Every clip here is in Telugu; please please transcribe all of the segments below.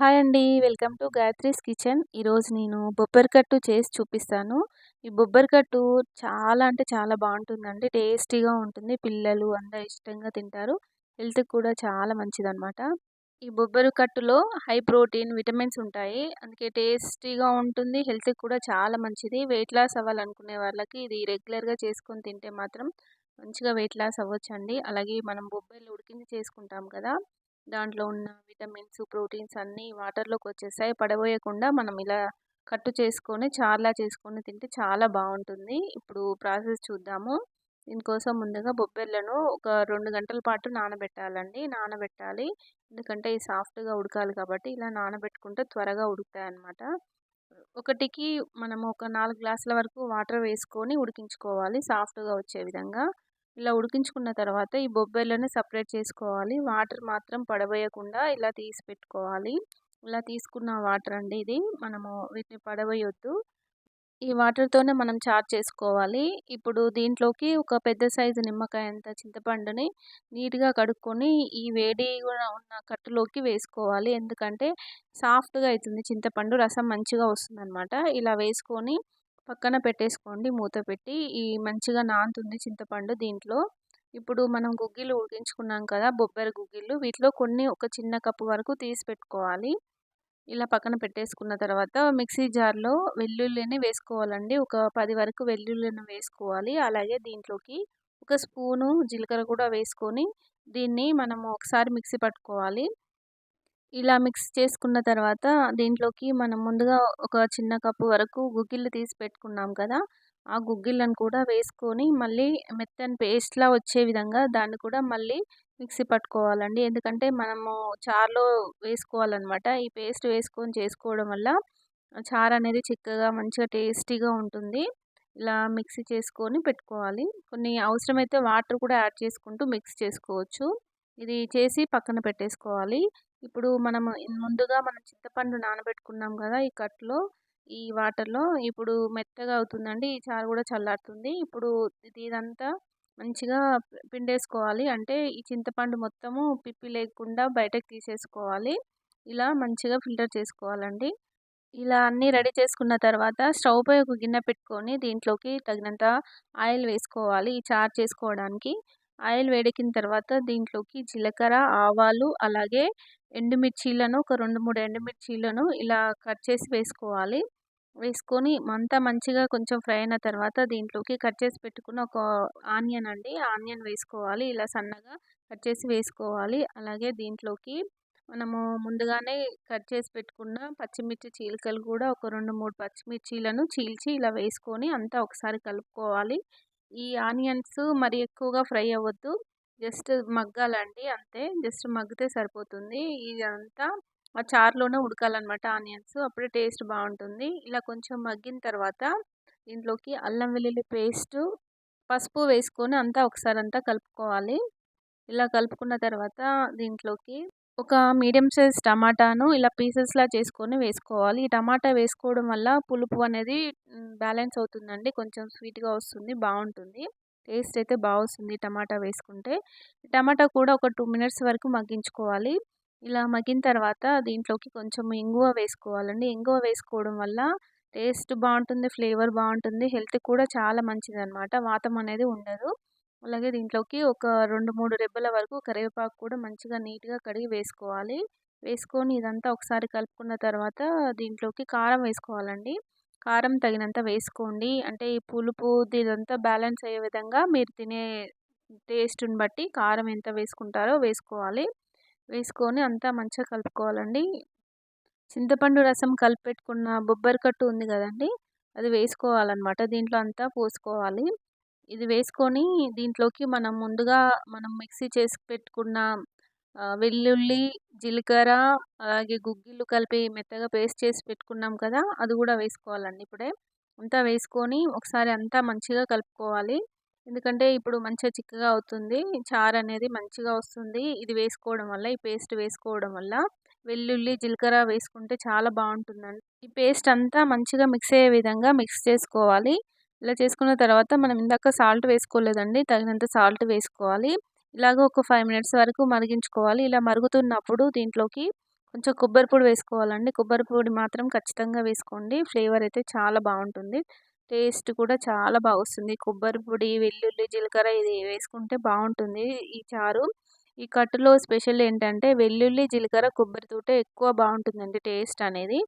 హాయ్ అండి. Welcome to Gayatri's kitchen. ఈరోజు నేను బొబ్బరికట్టు చేసి చూపిస్తాను. ఈ బొబ్బరికట్టు చాలా అంటే చాలా బాగుంటుందండి. టేస్టీగా ఉంటుంది. పిల్లలు అందరు ఇష్టంగా తింటారు. హెల్త్కి కూడా చాలా మంచిదన్నమాట. ఈ బొబ్బరి కట్టులో హై ప్రోటీన్ విటమిన్స్ ఉంటాయి. అందుకే టేస్టీగా ఉంటుంది. హెల్త్కి కూడా చాలా మంచిది. వెయిట్ లాస్ అవ్వాలనుకునే వాళ్ళకి ఇది రెగ్యులర్గా చేసుకొని తింటే మాత్రం మంచిగా వెయిట్ లాస్ అవ్వచ్చండి. అలాగే మనం బొబ్బర్లు ఉడికించి చేసుకుంటాం కదా. దాంట్లో ఉన్న విటమిన్స్ ప్రోటీన్స్ అన్నీ వాటర్లోకి వచ్చేసాయి పడబోయకుండా మనం ఇలా కట్టు చేసుకొని చార్లా చేసుకొని తింటే చాలా బాగుంటుంది. ఇప్పుడు ప్రాసెస్ చూద్దాము. దీనికోసం ముందుగా బొబ్బెర్లను ఒక రెండు గంటల పాటు నానబెట్టాలండి. నానబెట్టాలి. ఎందుకంటే ఈ సాఫ్ట్గా ఉడకాలి కాబట్టి ఇలా నానబెట్టుకుంటే త్వరగా ఉడుకుతాయి అన్నమాట ఒకటికి మనము ఒక నాలుగు గ్లాసుల వరకు వాటర్ వేసుకొని ఉడికించుకోవాలి సాఫ్ట్గా వచ్చే విధంగా. ఇలా ఉడికించుకున్న తర్వాత ఈ బొబ్బర్లను సపరేట్ చేసుకోవాలి. వాటర్ మాత్రం పడవేయకుండా ఇలా తీసి పెట్టుకోవాలి. ఇలా తీసుకున్న వాటర్ అండి ఇది. మనము వీటిని పడవేయొద్దు. ఈ వాటర్తోనే మనం చార్ చేసుకోవాలి. ఇప్పుడు దీంట్లోకి ఒక పెద్ద సైజు నిమ్మకాయ అంత చింతపండుని నీట్గా కడుక్కొని ఈ వేడి ఉన్న కట్టులోకి వేసుకోవాలి. ఎందుకంటే సాఫ్ట్గా అవుతుంది చింతపండు రసం మంచిగా వస్తుంది ఇలా వేసుకొని పక్కన పెట్టేసుకోండి. మూత పెట్టి ఈ మంచిగా నానుతుంది చింతపండు దీంట్లో. ఇప్పుడు మనం గుగ్గిలు ఉడికించుకున్నాం కదా బొబ్బరి గుగ్గిళ్ళు. వీటిలో కొన్ని ఒక చిన్న కప్పు వరకు తీసి పెట్టుకోవాలి. ఇలా పక్కన పెట్టేసుకున్న తర్వాత మిక్సీ జార్లో వెల్లుల్లిని వేసుకోవాలండి. ఒక పది వరకు వెల్లుల్లిని వేసుకోవాలి. అలాగే దీంట్లోకి ఒక స్పూను జీలకర్ర కూడా వేసుకొని దీన్ని మనము ఒకసారి మిక్సీ పట్టుకోవాలి. ఇలా మిక్స్ చేసుకున్న తర్వాత దీంట్లోకి మనం ముందుగా ఒక చిన్న కప్పు వరకు గుగ్గిళ్ళు తీసి పెట్టుకున్నాం కదా ఆ గుగ్గిళ్ళను కూడా వేసుకొని మళ్ళీ మెత్తని పేస్ట్లా వచ్చే విధంగా దాన్ని కూడా మళ్ళీ మిక్సీ పట్టుకోవాలండి. ఎందుకంటే మనము చారులో వేసుకోవాలన్నమాట. ఈ పేస్ట్ వేసుకొని చేసుకోవడం వల్ల చారు అనేది చిక్కగా మంచిగా టేస్టీగా ఉంటుంది. ఇలా మిక్సీ చేసుకొని పెట్టుకోవాలి. కొన్ని అవసరమైతే వాటర్ కూడా యాడ్ చేసుకుంటూ మిక్స్ చేసుకోవచ్చు. ఇది చేసి పక్కన పెట్టేసుకోవాలి. ఇప్పుడు మనం ముందుగా మనం చింతపండు నానబెట్టుకున్నాం కదా ఈ కట్లో ఈ వాటర్లో. ఇప్పుడు మెత్తగా అవుతుందండి ఈ చారు కూడా చల్లారుతుంది. ఇప్పుడు ఇదంతా మంచిగా పిండేసుకోవాలి. అంటే ఈ చింతపండు మొత్తము పిప్పి లేకుండా బయటకు తీసేసుకోవాలి. ఇలా మంచిగా ఫిల్టర్ చేసుకోవాలండి. ఇలా అన్నీ రెడీ చేసుకున్న తర్వాత స్టవ్ పై ఒక గిన్నె పెట్టుకొని దీంట్లోకి తగినంత ఆయిల్ వేసుకోవాలి ఈ చారు చేసుకోవడానికి. ఆయిల్ వేడెక్కిన తర్వాత దీంట్లోకి జీలకర్ర ఆవాలు అలాగే ఎండుమిర్చీలను ఒక రెండు మూడు ఎండుమిర్చీలను ఇలా కట్ చేసి వేసుకోవాలి. వేసుకొని అంతా మంచిగా కొంచెం ఫ్రై అయిన తర్వాత దీంట్లోకి కట్ చేసి పెట్టుకున్న ఒక ఆనియన్ అండి ఆనియన్ వేసుకోవాలి. ఇలా సన్నగా కట్ చేసి వేసుకోవాలి. అలాగే దీంట్లోకి మనము ముందుగానే కట్ చేసి పెట్టుకున్న పచ్చిమిర్చి చీలికలు కూడా ఒక రెండు మూడు పచ్చిమిర్చీలను చీల్చి ఇలా వేసుకొని అంతా ఒకసారి కలుపుకోవాలి. ఈ ఆనియన్స్ మరి ఎక్కువగా ఫ్రై అవ్వద్దు. జస్ట్ మగ్గాలండి అంతే. జస్ట్ మగ్గితే సరిపోతుంది. ఇదంతా ఆ చారులోనే ఉడకాలన్నమాట ఆనియన్స్. అప్పుడే టేస్ట్ బాగుంటుంది. ఇలా కొంచెం మగ్గిన తర్వాత దీంట్లోకి అల్లం వెల్లుల్లి పేస్ట్ పసుపు వేసుకొని అంతా ఒకసారి అంతా కలుపుకోవాలి. ఇలా కలుపుకున్న తర్వాత దీంట్లోకి ఒక మీడియం సైజ్ టమాటాను ఇలా పీసెస్లా చేసుకొని వేసుకోవాలి. ఈ టమాటా వేసుకోవడం వల్ల పులుపు అనేది బ్యాలెన్స్ అవుతుందండి. కొంచెం స్వీట్గా వస్తుంది బాగుంటుంది. టేస్ట్ అయితే బాగుంది టమాటా వేసుకుంటే. టమాటా కూడా ఒక టూ మినిట్స్ వరకు మగ్గించుకోవాలి. ఇలా మగ్గిన తర్వాత దీంట్లోకి కొంచెం ఇంగువ వేసుకోవాలండి. ఇంగువ వేసుకోవడం వల్ల టేస్ట్ బాగుంటుంది ఫ్లేవర్ బాగుంటుంది హెల్త్ కూడా చాలా మంచిది అనమాట వాతం అనేది ఉండదు. అలాగే దీంట్లోకి ఒక రెండు మూడు రెబ్బల వరకు కరివేపాకు కూడా మంచిగా నీట్గా కడిగి వేసుకోవాలి. వేసుకొని ఇదంతా ఒకసారి కలుపుకున్న తర్వాత దీంట్లోకి కారం వేసుకోవాలండి. కారం తగినంత వేసుకోండి. అంటే ఈ పులుపు ఇదంతా బ్యాలెన్స్ అయ్యే విధంగా మీరు తినే టేస్ట్ని బట్టి కారం ఎంత వేసుకుంటారో వేసుకోవాలి. వేసుకొని అంతా మంచిగా కలుపుకోవాలండి. చింతపండు రసం కలిపి పెట్టుకున్న బొబ్బరి కట్టు ఉంది కదండి అది వేసుకోవాలన్నమాట. దీంట్లో అంతా పోసుకోవాలి. ఇది వేసుకొని దీంట్లోకి మనం ముందుగా మనం మిక్సీ చేసి పెట్టుకున్న వెల్లుల్లి జీలకర్ర అలాగే గుగ్గిళ్ళు కలిపి మెత్తగా పేస్ట్ చేసి పెట్టుకున్నాం కదా అది కూడా వేసుకోవాలండి ఇప్పుడే. అంతా వేసుకొని ఒకసారి అంతా మంచిగా కలుపుకోవాలి. ఎందుకంటే ఇప్పుడు మంచిగా చిక్కగా అవుతుంది చారు అనేది మంచిగా వస్తుంది. ఇది వేసుకోవడం వల్ల ఈ పేస్ట్ వేసుకోవడం వల్ల. వెల్లుల్లి జీలకర్ర వేసుకుంటే చాలా బాగుంటుందండి. ఈ పేస్ట్ అంతా మంచిగా మిక్స్ అయ్యే విధంగా మిక్స్ చేసుకోవాలి. ఇలా చేసుకున్న తర్వాత మనం ఇందాక సాల్ట్ వేసుకోలేదండి తగినంత సాల్ట్ వేసుకోవాలి. ఇలాగ ఒక ఫైవ్ మినిట్స్ వరకు మరిగించుకోవాలి. ఇలా మరుగుతున్నప్పుడు దీంట్లోకి కొంచెం కొబ్బరి పొడి వేసుకోవాలండి. కొబ్బరి పొడి మాత్రం ఖచ్చితంగా వేసుకోండి. ఫ్లేవర్ అయితే చాలా బాగుంటుంది. టేస్ట్ కూడా చాలా బాగా వస్తుంది కొబ్బరి పొడి వెల్లుల్లి జీలకర్ర ఇది వేసుకుంటే బాగుంటుంది. ఈ చారు ఈ కట్టులో స్పెషల్ ఏంటంటే వెల్లుల్లి జీలకర్ర కొబ్బరి కొబ్బరితోటే ఎక్కువ బాగుంటుందండి టేస్ట్ అనేది.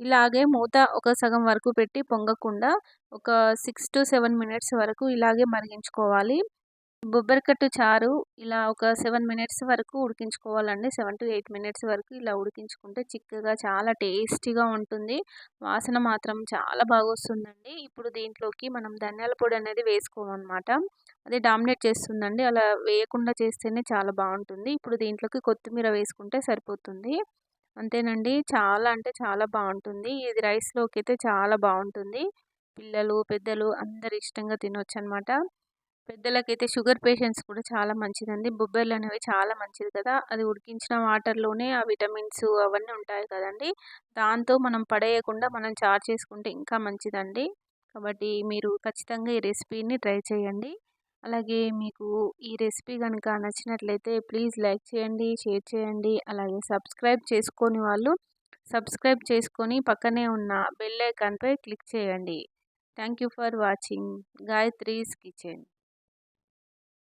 ఇలాగే మూత ఒక సగం వరకు పెట్టి పొంగకుండా ఒక సిక్స్ టు సెవెన్ మినిట్స్ వరకు ఇలాగే మరిగించుకోవాలి. బొబ్బరికట్టు చారు ఇలా ఒక సెవెన్ మినిట్స్ వరకు ఉడికించుకోవాలండి. సెవెన్ టు ఎయిట్ మినిట్స్ వరకు ఇలా ఉడికించుకుంటే చిక్కగా చాలా టేస్టీగా ఉంటుంది. వాసన మాత్రం చాలా బాగా వస్తుందండి. ఇప్పుడు దీంట్లోకి మనం ధనియాల పొడి అనేది వేసుకోమన్నమాట అది డామినేట్ చేస్తుందండి. అలా వేయకుండా చేస్తేనే చాలా బాగుంటుంది. ఇప్పుడు దీంట్లోకి కొత్తిమీర వేసుకుంటే సరిపోతుంది. అంతేనండి. చాలా అంటే చాలా బాగుంటుంది. ఇది రైస్లోకి అయితే చాలా బాగుంటుంది. పిల్లలు పెద్దలు అందరు ఇష్టంగా తినొచ్చు అనమాట పెద్దలకైతే షుగర్ పేషెంట్స్ కూడా చాలా మంచిదండి. బొబ్బర్లు అనేవి చాలా మంచిది కదా! అది ఉడికించిన వాటర్లోనే ఆ విటమిన్స్ అవన్నీ ఉంటాయి కదండి! దాంతో మనం పడేయకుండా మనం చారు చేసుకుంటే ఇంకా మంచిదండి. కాబట్టి మీరు ఖచ్చితంగా ఈ రెసిపీని ట్రై చేయండి. అలాగే మీకు ఈ రెసిపీ కనుక నచ్చినట్లయితే ప్లీజ్ లైక్ చేయండి షేర్ చేయండి. అలాగే సబ్స్క్రైబ్ చేసుకొని వాళ్ళు సబ్స్క్రైబ్ చేసుకొని పక్కనే ఉన్న బెల్ ఐకాన్పై క్లిక్ చేయండి. Thank you for watching. Gayatri's kitchen.